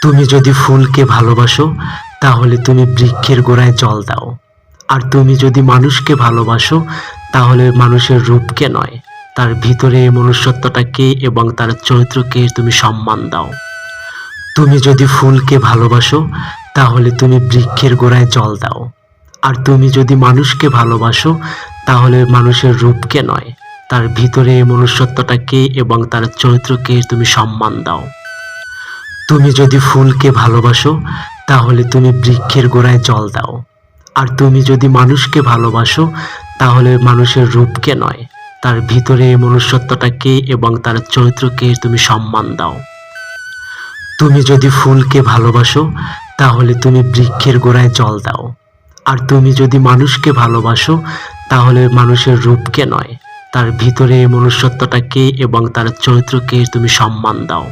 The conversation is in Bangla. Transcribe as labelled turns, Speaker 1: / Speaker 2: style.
Speaker 1: তুমি যদি ফুলকে ভালোবাসো, তাহলে তুমি বৃক্ষের গোড়ায় জল দাও। আর তুমি যদি মানুষকে ভালোবাসো, তাহলে মানুষের রূপকে নয়। তার ভিতরে মনুষ্যত্বটাকে এবং তার চরিত্রকে তুমি সম্মান দাও। তুমি যদি ফুলকে ভালোবাসো, তাহলে তুমি বৃক্ষের গোড়ায় জল দাও। আর তুমি যদি মানুষকে ভালোবাসো, তাহলে মানুষের রূপকে নয়। তার ভিতরে মনুষ্যত্বটাকে এবং তার চরিত্রকে তুমি সম্মান দাও। তুমি যদি ফুলকে ভালোবাসো, তাহলে তুমি বৃক্ষের গোড়ায় জল দাও। আর তুমি যদি মানুষকে ভালোবাসো, তাহলে মানুষের রূপকে নয়। তার ভিতরে মনুষ্যত্বটাকে এবং তার চরিত্রকে তুমি সম্মান দাও। তুমি যদি ফুলকে ভালোবাসো, তাহলে তুমি বৃক্ষের গোড়ায় জল দাও। আর তুমি যদি মানুষকে ভালোবাসো, তাহলে মানুষের রূপকে নয়। তার ভিতরে মনুষ্যত্বটাকে এবং তার চরিত্রকে তুমি সম্মান দাও।